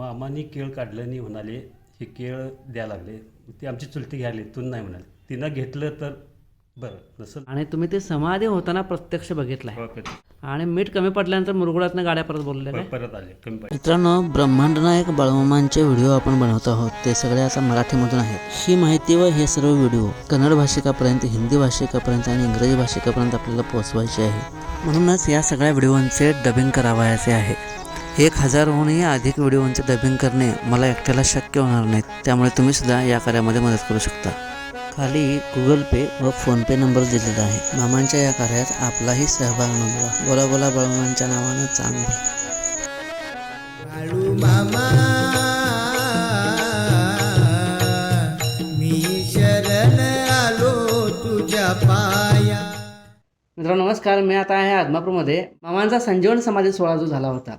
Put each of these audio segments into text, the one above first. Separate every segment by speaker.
Speaker 1: मामानी केळ काढलं नाही म्हणाले हे केळ द्या लागले. ते आमची चुलती घ्यायला तू नाही म्हणाले. तिनं घेतलं तर बरं नसल.
Speaker 2: आणि तुम्ही ते समाधी होताना प्रत्यक्ष बघितलाय.
Speaker 1: हो, कधी.
Speaker 2: आणि मीठ कमी पडल्यानंतर मुरगुडातनं गाड्या परत बोलल्या काय
Speaker 1: परत आले कमी
Speaker 3: मित्रांनो ब्रह्मांड नायक बाळमामांचे व्हिडिओ आपण बनवत आहोत. ते सगळे आता मराठीमधून आहेत. ही माहिती व हे सर्व व्हिडिओ कन्नड भाषिकापर्यंत हिंदी भाषिकापर्यंत आणि इंग्रजी भाषिकापर्यंत आपल्याला पोहोचवायचे आहे. म्हणूनच या सगळ्या व्हिडिओंचे डबिंग करावयाचे आहे. एक हजारहूनही अधिक व्हिडिओंचे डबिंग करणे मला एकट्याला शक्य होणार नाही त्यामुळे तुम्ही सुद्धा या कार्यामध्ये मदत करू शकता. खाली गुगल पे व फोनपे नंबर दिलेला आहे. मामांच्या या कार्यात आपलाही सहभाग नोंदवा. बोला बोला बाळमामांच्या नावानं चांगलं.
Speaker 4: बाळू मामा मी शरण आलो तुझ्या पाया.
Speaker 2: मित्रांनो नमस्कार. मी आता आहे आदमापूरमध्ये. मामांचा संजीवन समाधी सोहळा जो झाला होता.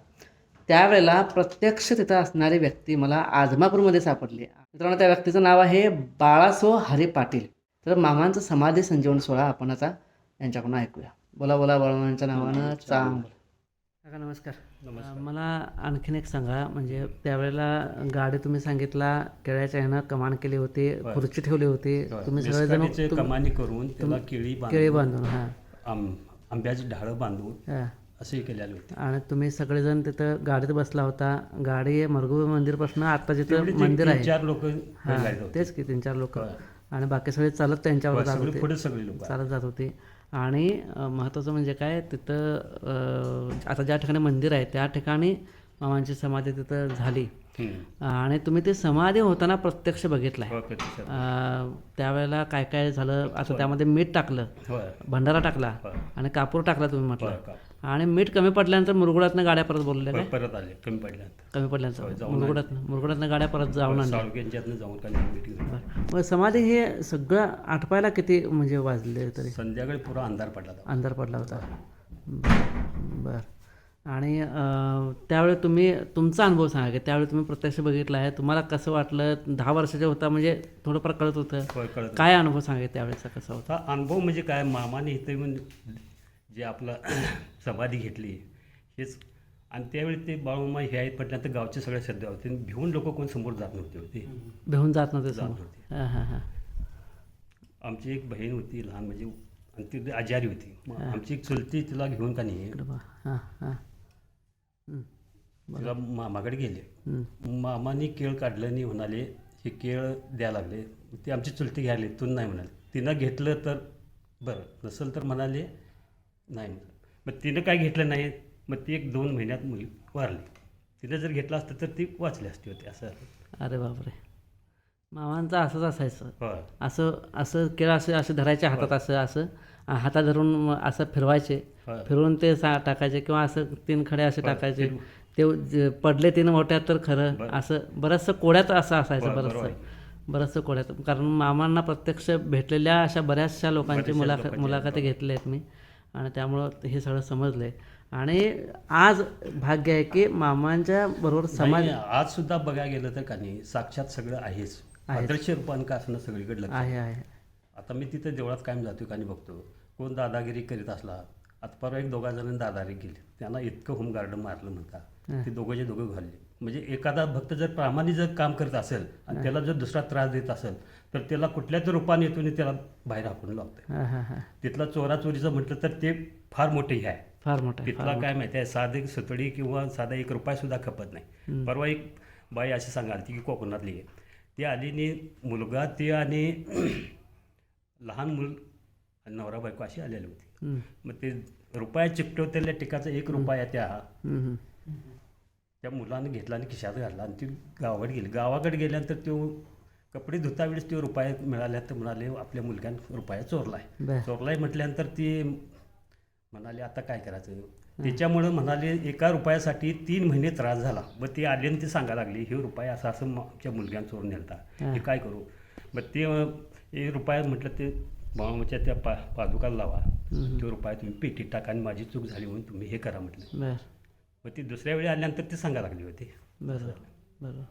Speaker 2: त्यावेळेला प्रत्यक्ष तिथं असणारी व्यक्ती मला आदमापूरमध्ये सापडली. मित्रांनो त्या व्यक्तीचं नाव आहे बाळासो हरी पाटील. तर मामांचा समाधी संजीवन सोहळा आपण आता यांच्याकडून ऐकूया. बोला बोला बाळमामांच्या नावानं चांग काका नमस्कार.
Speaker 1: नमस्कार.
Speaker 2: मला आणखीन एक सांगा म्हणजे त्यावेळेला गाडी तुम्ही सांगितला केळ्याच्या ह्यानं कमान केली होती. खुर्ची ठेवली होती. तुम्ही सगळेजण
Speaker 1: कमानी करून केळी
Speaker 2: केळी
Speaker 1: बांधून
Speaker 2: हां.
Speaker 1: आंब्याची ढाळं बांधून असे केलेले होते.
Speaker 2: आणि तुम्ही सगळेजण तिथं गाडीत बसला होता. गाडी मरगू मंदिरपासून आता जिथं मंदिर आहे.
Speaker 1: चार लोक
Speaker 2: तेच की तीन चार लोक. आणि बाकी सगळे चालत त्यांच्यावर जात होते.
Speaker 1: पुढे सगळे लोक.
Speaker 2: चालत जात होते. आणि महत्त्वाचं म्हणजे काय तिथं आता ज्या ठिकाणी मंदिर आहे त्या ठिकाणी मामांची समाधी तिथं झाली. आणि तुम्ही ते समाधी होताना प्रत्यक्ष बघितलाय. अ, त्यावेळेला काय काय झालं? आता त्यामध्ये मीठ टाकलं. भंडारा टाकला. आणि कापूर टाकला तुम्ही म्हटलं. आणि मीठ कमी पडल्यानंतर मुरगुडातनं गाड्या परत
Speaker 1: होय, परत आले. कमी पडल्यानंतर
Speaker 2: कमी पडल्यानंतर. मुरगुडातनं. मुरगुडातनं गाड्या परत जाऊन
Speaker 1: जाऊन
Speaker 2: समाधी हे सगळं आटपायला किती म्हणजे वाजले तरी?
Speaker 1: संध्याकाळी पुरा अंधार पडला.
Speaker 2: अंधार पडला होता. बर. आणि त्यावेळी तुम्ही तुमचा अनुभव सांगा की त्यावेळी तुम्ही प्रत्यक्ष बघितला आहे. तुम्हाला कसं वाटलं? दहा वर्षाचे होता म्हणजे थोडंफार कळत होतं.
Speaker 1: कळत
Speaker 2: काय अनुभव सांगा त्यावेळेचा कसा होता?
Speaker 1: अनुभव म्हणजे काय? मामाने इथे जे आपलं समाधी घेतली हेच. आणि त्यावेळी ते बाळूमा हे आहेत म्हटल्यानंतर गावचे सगळे श्रद्धा होते. आणि भिवून लोक कोण समोर जात नव्हते होते.
Speaker 2: भेऊन जात नव्हते
Speaker 1: जात नव्हते आमची एक बहीण होती लहान म्हणजे आणि ती आजारी होती. आमची एक चुलती तिला घेऊन का नाही.
Speaker 2: हां हां हं,
Speaker 1: तिला मामाकडे गेले. मामाने केळ काढलं नाही म्हणाले हे केळ द्या लागले. ते आमची चुलती घ्यायला तू नाही म्हणाले. तिनं घेतलं तर बरं. नसेल तर म्हणाले नाही म्हणाले. मग तिनं काय घेतलं नाही? मग ती एक दोन महिन्यात मुली वारली. तिनं जर घेतलं असतं तर ती वाचली असती होती असं
Speaker 2: अरे बापरे. मामांचं असंच असायचं. असं असं केळ असं असं धरायचे हातात असं असं. हातात धरून असं फिरवायचे. फिरवून ते सा टाकायचे किंवा असं तीन खडे असे टाकायचे. ते जे पडले तीन मोठ्यात तर खरं. असं बरंचसं कोड्यात असं असायचं बरंचसं. बरंचसं कोड्यात. कारण मामांना प्रत्यक्ष भेटलेल्या अशा बऱ्याचशा लोकांची मुलाखत मुलाखती घेतल्या आहेत मी. आणि त्यामुळं हे सगळं समजलं आहे आणि आज भाग्य आहे की मामांच्या बरोबर समाज
Speaker 1: नाही, आज सुद्धा बघायला गेलं तर का नाही साक्षात सगळं आहेच. आदर्श रूपान का असणं सगळीकडे लक्ष.
Speaker 2: आहे आहे.
Speaker 1: आता मी तिथे देवळात कायम जातो आणि बघतो. कोण दादागिरी करीत असला आता परवा एक दोघा जणांनी दादागिरी केली. त्यांना इतकं होमगार्ड मारलं म्हणता. ते दोघंचे दोघं घालले. म्हणजे एखादा भक्त जर प्रामाणिक जर काम करत असेल आणि त्याला जर दुसरा त्रास देत असेल तर त्याला कुठल्याच रूपाने येतो आणि त्याला बाहेर हाकून लावतंय. तिथला चोरा चोरीचं म्हटलं तर ते फार मोठे हे आहे.
Speaker 2: फार मोठं
Speaker 1: तिथला काय माहिती आहे साधी सुतळी किंवा साधा एक रुपया सुद्धा खपत नाही. परवा एक बाई अशी सांगाल ती की कोकणातली आहे. ती आली आणि मुलगा ती आणि लहान मुल आणि नवरा बायको अशी आलेली होती. मग ते रुपया चिकटवतेल्या टिकाचा एक रुपया त्या. त्या मुलाने घेतला आणि खिशात घातला आणि ती गावाकडे गेली. गावाकडे गेल्यानंतर तो कपडे धुता वेळेस ते रुपया मिळाल्या तर म्हणाले आपल्या मुलग्यानं रुपया चोरलाय. चोरलाय म्हटल्यानंतर ती म्हणाली आता काय करायचं? त्याच्यामुळं म्हणाले एका रुपयासाठी तीन महिने त्रास झाला. मग ती आली आणि ती सांगायला लागली हे रुपया असं असं आमच्या मुलग्यानं चोरून नेलता. हे काय करू? मग ते रुपया म्हटलं ते मामाच्या त्या पा पादुकाला लावा. तो रुपया तुम्ही पेटीत टाका आणि माझी चूक झाली म्हणून तुम्ही हे करा म्हटलं.
Speaker 2: बर.
Speaker 1: मग ती दुसऱ्या वेळी आल्यानंतर ती सांगायला लागली होती.
Speaker 2: बरोबर बरोबर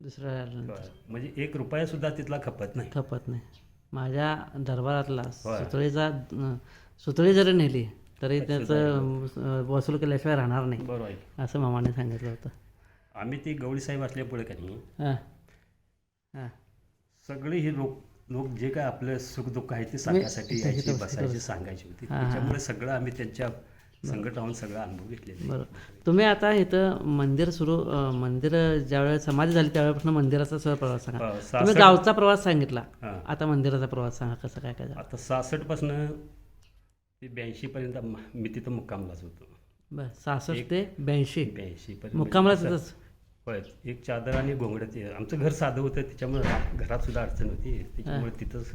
Speaker 2: दुसऱ्या
Speaker 1: म्हणजे एक रुपया सुद्धा तिथला खपत नाही.
Speaker 2: खपत नाही. माझ्या दरबारातला
Speaker 1: होय.
Speaker 2: सुतळीचा अं, सुतळी जरी नेली तरी त्याचं वसूल केल्याशिवाय राहणार नाही.
Speaker 1: बरोबर आहे.
Speaker 2: असं मामाने सांगितलं होतं.
Speaker 1: आम्ही ते गवळी साहेब असल्यापुढे का नाही
Speaker 2: हां. हां.
Speaker 1: सगळे हे लोक लोक जे काय आपलं सुखदुःख आहे ते सांगण्यासाठी यायचे बसायचे सांगायचे होते. त्याच्यामुळे सगळं आम्ही त्यांच्या संकट राहून सगळं अनुभव घेतलेले
Speaker 2: बरोबर तुम्ही आता इथं मंदिर सुरू मंदिर ज्यावेळेस समाधी झाली त्यावेळेपासून मंदिराचा सर प्रवास सांगा. तुम्ही
Speaker 1: सासष्ट
Speaker 2: गावचा प्रवास सांगितला. आता मंदिराचा प्रवास सांगा कसं काय काय झालं?
Speaker 1: आता सहासष्टपासनं ते ब्याऐंशीपर्यंत मी तिथं मुक्कामलाच होतो.
Speaker 2: बरं. सहासष्ट ते ब्याऐंशी.
Speaker 1: ब्याऐंशीपर्यंत.
Speaker 2: मुक्कामला तिथंच
Speaker 1: होय एक चादर आणि घोंगडं ते. आमचं घर साधं होतं त्याच्यामुळे घरात सुद्धा अडचण होती. त्याच्यामुळे तिथंच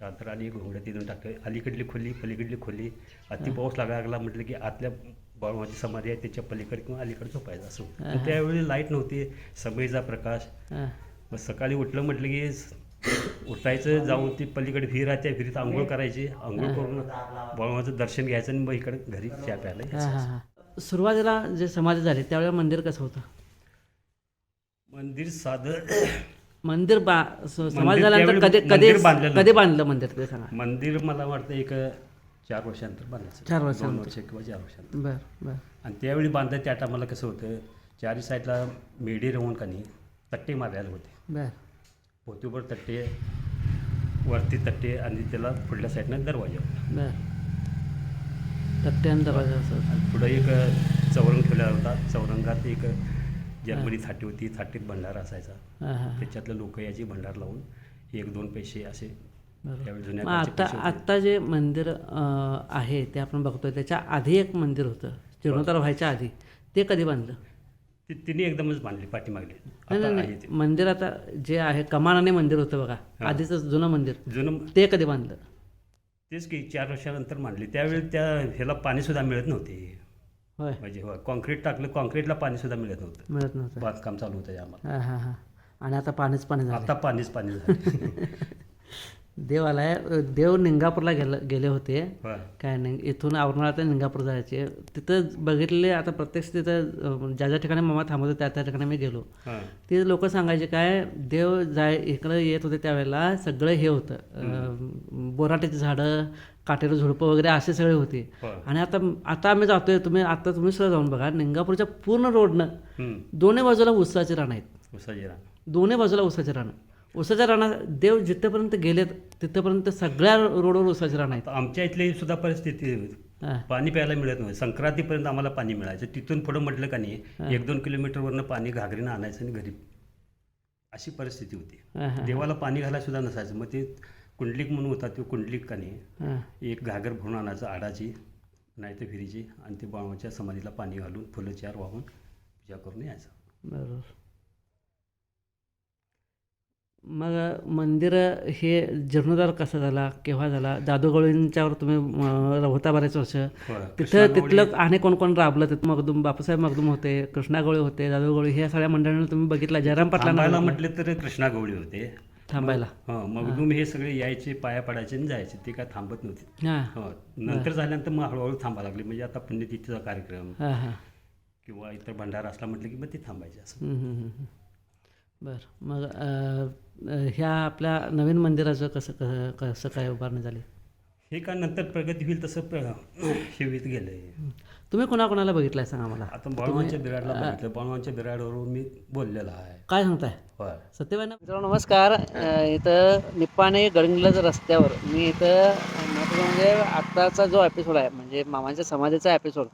Speaker 1: चादर आणि घोंगडं तिथून टाकलं. अलीकडली खोली पलीकडली खोली. अति पाऊस लागायला लागला म्हटलं की आतल्या बाळमाची समाधी आहे त्याच्या पलीकडे किंवा अलीकडे झोपायचं असं त्यावेळी लाइट नव्हती. समयीचा प्रकाश. मग सकाळी उठलं म्हटलं की उठायचं जाऊन ती पलीकडे विहीर आहे त्या विहिरीत आंघोळ करायची. आंघोळ करून बाळमाचं दर्शन घ्यायचं आणि मग इकडे घरी चहा प्यायला
Speaker 2: सुरुवातीला जे समाधी झाली त्यावेळेला मंदिर कसं होतं?
Speaker 1: मंदिर साधं
Speaker 2: मंदिर बा स- समाधी
Speaker 1: मंदिर
Speaker 2: झाल्यानंतर
Speaker 1: त्यावेळी
Speaker 2: कधी कधी
Speaker 1: मंदिर बांधलेलं
Speaker 2: कधी बांधलं मंदिर? ते सांगा.
Speaker 1: मंदिर मला वाटतं एक चार वर्षानंतर बांधायचं.
Speaker 2: चार
Speaker 1: दोन. वर्ष किंवा चार वर्षानंतर.
Speaker 2: बरं बरं.
Speaker 1: आणि त्यावेळी बांधलं त्या टायमाला कसं होतं चारी साईडला मेढे राहून का नाही तट्टे मारायला होते.
Speaker 2: बरं.
Speaker 1: पोतीवर तट्टे वरती तट्टे आणि त्याला पुढल्या साईडनं दरवाजा होता.
Speaker 2: बरं. तट्ट्यान दरवाजा असं
Speaker 1: आणि पुढं एक चौरंग ठेवलेला होता. चौरंगात एक जर्मनी थाटी होती थाटीत भंडार असायचा. त्याच्यातलं लोक याची भंडार लावून एक दोन पैसे असे
Speaker 2: आता. आत्ता जे मंदिर आहे ते आपण बघतोय. त्याच्या आधी एक मंदिर होतं. जीर्णोद्धार व्हायच्या आधी. ते कधी बांधलं?
Speaker 1: ती तिन्ही एकदमच बांधली पाठीमागली.
Speaker 2: नाही मंदिर आता जे आहे कमानाने मंदिर होतं बघा. आधीच जुनं मंदिर.
Speaker 1: जुनं
Speaker 2: ते कधी बांधलं?
Speaker 1: तेच की चार वर्षानंतर मांडली त्यावेळी त्या ह्याला पाणीसुद्धा मिळत नव्हते.
Speaker 2: होय.
Speaker 1: म्हणजे हो कॉन्क्रीट टाकलं कॉन्क्रीटला पाणीसुद्धा मिळत नव्हतं.
Speaker 2: मिळत नव्हतं.
Speaker 1: बांधकाम चालू होतं आम्हाला.
Speaker 2: हां हां हां. आणि आता पाणीच पाणी झालं
Speaker 1: आता पाणीच पाणी झालं
Speaker 2: देव आलाय देव निंगापूरला गेले गेले होते.
Speaker 1: होय.
Speaker 2: काय नाही इथून औरंगाबाद ते निंगापूर जायचे. तिथं बघितले आता प्रत्यक्ष तिथं अं, ज्या ज्या ठिकाणी मामा थांबत होते त्या त्या ठिकाणी मी गेलो.
Speaker 1: हां.
Speaker 2: ते लोक सांगायचे काय देव जाय इकडं येत होते त्यावेळेला सगळं हे होतं. अं, बोराट्याची झाडं काटेरी झुडपं वगैरे असे सगळे होते. आणि आता आता आम्ही जातोय तुम्ही आता तुम्ही सुद्धा जाऊन बघा निंगापूरच्या पूर्ण रोडनं. दोन्ही बाजूला ऊसाची रानं आहेत.
Speaker 1: उसाची रान.
Speaker 2: दोन्ही बाजूला ऊसाची रानं. ऊसाच्या रानात देव जिथपर्यंत गेलेत तिथपर्यंत सगळ्या रोडवर ऊसाची रानं आहेत.
Speaker 1: आमच्या इथली सुद्धा परिस्थिती पाणी प्यायला मिळत नव्हतं संक्रांतीपर्यंत आम्हाला पाणी मिळायचं. तिथून पुढं म्हटलं का नाही एक दोन किलोमीटरवरनं पाणी घागरीनं आणायचं आणि घरी. अशी परिस्थिती होती. देवाला पाणी घालायला सुद्धा नसायचं. मग ते कुंडलिक म्हणून होता तो कुंडलिक का नाही
Speaker 2: हां.
Speaker 1: एक घागर भरून आणायचं आडाची नाही तर विहिरीची आणि ते बाळवाच्या समाधीला पाणी घालून फुलं चार वाहून पूजा करून यायचं.
Speaker 2: बरोबर. मग मंदिर हे जीर्णोद्धार कसा झाला? केव्हा झाला? जादूगवळींच्यावर तुम्ही होता बरेच वर्ष. तिथं तिथलं आणि कोण कोण राबलं? तिथं मगदूम बापूसाहेब मगदूम होते कृष्णागोळे होते जादूगवळी ह्या सगळ्या मंडळांना तुम्ही बघितला. जयराम पाटलांना
Speaker 1: म्हटले तर कृष्णा गवळी होते.
Speaker 2: थांबायला.
Speaker 1: हां मग तुम्ही हे सगळे यायचे पाया पडायचे आणि जायचे ते काय थांबत नव्हते.
Speaker 2: हां.
Speaker 1: हो नंतर झाल्यानंतर मग हळूहळू थांबायला लागले. म्हणजे आता पुण्यतिथीचा कार्यक्रम
Speaker 2: हां हां.
Speaker 1: किंवा इतर भंडारा असला म्हटलं की मग ते थांबायचे असं.
Speaker 2: बरं. मग ह्या आपल्या नवीन मंदिराचं कसं कसं कसं काय उभारणी झाली?
Speaker 1: हे का नंतर प्रगती होईल तसं शिवीत गेलंय.
Speaker 2: तुम्ही कोणाकोणाला बघितलंय सांगा मला?
Speaker 1: आता बाळवांच्या बिराडला बघितलं. बाळवांच्या बिराडवरून मी बोललेला आहे.
Speaker 2: काय सांगताय?
Speaker 1: होय.
Speaker 2: सत्यवान मित्रांनो नमस्कार. इथं निप्पाणे गडंगलज रस्त्यावर. मी इथं म्हणजे आत्ताचा जो एपिसोड आहे म्हणजे मामांच्या समाधीचा एपिसोड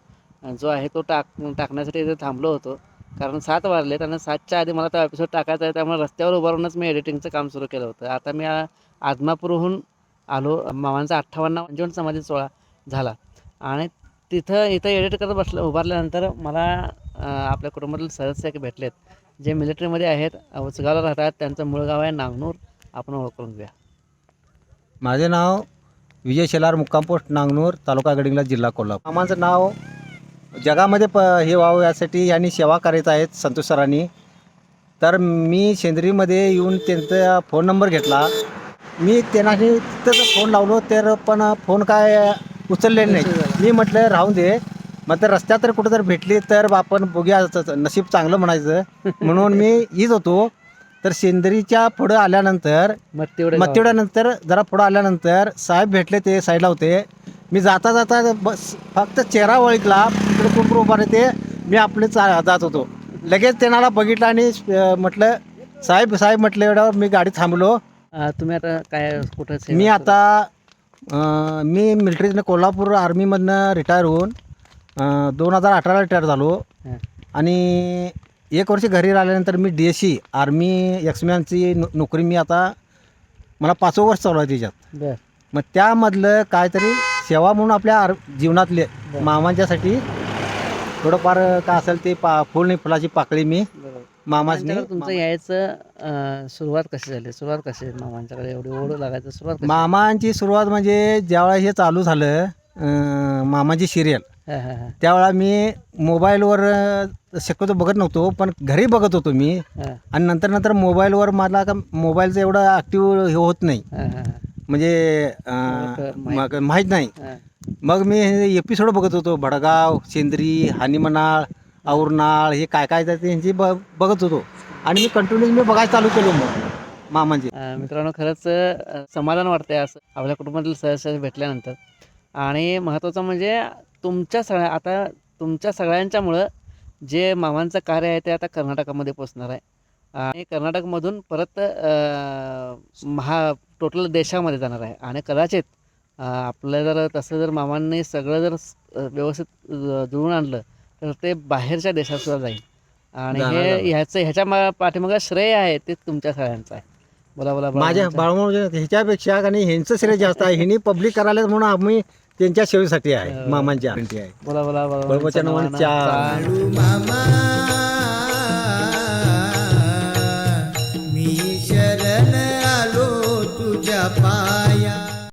Speaker 2: जो आहे तो टाक टाकण्यासाठी इथे थांबलो होतो. कारण सात वाजले आणि सातच्या आधी मला तो एपिसोड टाकायचा आहे त्यामुळे रस्त्यावर उभारूनच मी एडिटिंगचं काम सुरू केलं होतं. आता मी आदमापूरहून आलो. मामांचा अठ्ठावन्न पंचावन्न समाधी सोहळा झाला. आणि तिथं इथं एडिट करत बसलं उभारल्यानंतर मला आपल्या कुटुंबातील सदस्य एक भेटलेत जे मिलिटरीमध्ये आहेत उचगावला राहतात. त्यांचं मूळ गाव आहे नागनूर. आपण ओळख करून
Speaker 5: माझे नाव विजय शेलार मुक्काम पोस्ट नांगनूर तालुका गडिंगला जिल्हा कोल्हापूर. मामाचं नाव जगामध्ये प हे व्हावं यासाठी यांनी सेवा करायचं आहेत संतोष सरांनी. तर मी सेंद्रीमध्ये येऊन त्यांचा फोन नंबर घेतला. मी त्यांना तिथं फोन लावलो तर पण फोन काय उचलले नाही. मी म्हटलं राहून दे. मग तर रस्त्यात तर कुठं जर भेटली तर आपण बघूया नशीब चांगलं म्हणायचं. म्हणून मी येत होतो. तर सेंद्रीच्या पुढं आल्यानंतर
Speaker 2: मग
Speaker 5: तेवढ्यानंतर जरा पुढं आल्यानंतर साहेब भेटले ते साईडला होते. मी जाता जाता बस फक्त चेहरा ओळखला तिकडे कोण उभा ते मी आपले चा जात होतो. लगेच त्यांना बघितलं आणि अ, म्हटलं साहेब साहेब म्हटलं एवढ्यावर मी गाडी थांबलो.
Speaker 2: तुम्ही आता काय कुठं सेवा
Speaker 5: मी
Speaker 2: करता?
Speaker 5: आता अ, मी मिलिटरीतनं कोल्हापूर आर्मीमधनं रिटायर होऊन दोन हजार अठराला रिटायर झालो
Speaker 2: हां.
Speaker 5: आणि एक वर्ष घरी राहिल्यानंतर मी डी एस सी आर्मी एक्समॅनची नो नोकरी मी आता मला पाचवं वर्ष चालू आहे त्याच्यात
Speaker 2: बर
Speaker 5: मग त्यामधलं काहीतरी सेवा म्हणून आपल्या आर जीवनातले
Speaker 2: बरं.
Speaker 5: मामांच्यासाठी थोडंफार काय असेल ते पा फुल नाही फुलाची पाकळी मी
Speaker 2: बरोबर
Speaker 5: मामासनी
Speaker 2: मामांच्याकडे तुमचं यायचं अं, सुरुवात कशी झाली? सुरुवात कशी आहे मामांच्याकडे? एवढी ओढ लागायचं सुरुवात कशी?
Speaker 5: मामांची सुरुवात म्हणजे ज्यावेळेला हे चालू झालं अं, मामाची सिरियल
Speaker 2: हा, हा, हा,
Speaker 5: त्यावेळेला मी मोबाईलवर अं, शक्यतो बघत नव्हतो पण घरी बघत होतो मी.
Speaker 2: हा,
Speaker 5: आणि नंतर नंतर मोबाईलवर मला का मोबाईलचं एवढं ॲक्टिव्ह हे होत नाही.
Speaker 2: हा, हा, हा.
Speaker 5: म्हणजे अं, मग माहीत. नाही.
Speaker 2: हा.
Speaker 5: मग मी एपिसोड बघत होतो भडगाव सेंद्री हानिमनाळ औरनाळ हे काय काय ते यांची ब बघत होतो. आणि मी कंटिन्यू मी बघायला चालू केलो मग. मामांची.
Speaker 2: मित्रांनो खरंच अं, समाधान वाटतंय असं. आपल्या कुटुंबातील सदस्य भेटल्यानंतर. आणि महत्त्वाचं म्हणजे तुमच्या सगळ्या आता तुमच्या सगळ्यांच्यामुळं जे मामांचं कार्य आहे ते आता कर्नाटकामध्ये पोचणार आहे. आणि कर्नाटकमधून परत महा टोटल देशामध्ये जाणार आहे. आणि कदाचित आपलं जर तसं जर मामांनी सगळं जर स- व्यवस्थित जुळून आणलं तर ते बाहेरच्या देशात सुद्धा जाईल आणि हे. ह्याचं ह्याच्या मा पाठीमागं श्रेय आहे ते तुमच्या सगळ्यांचं आहे बोला बोला बोला
Speaker 5: माझ्या
Speaker 2: तुमचं.
Speaker 5: बाळमा ह्याच्यापेक्षा आणि ह्यांचं श्रेय जास्त आहे ह्यांनी पब्लिक करायला म्हणून आम्ही त्यांच्या सेवेसाठी आहे
Speaker 2: हो.
Speaker 5: मामांच्या आहे
Speaker 2: बोला बोला बोला
Speaker 5: चार.
Speaker 4: मामा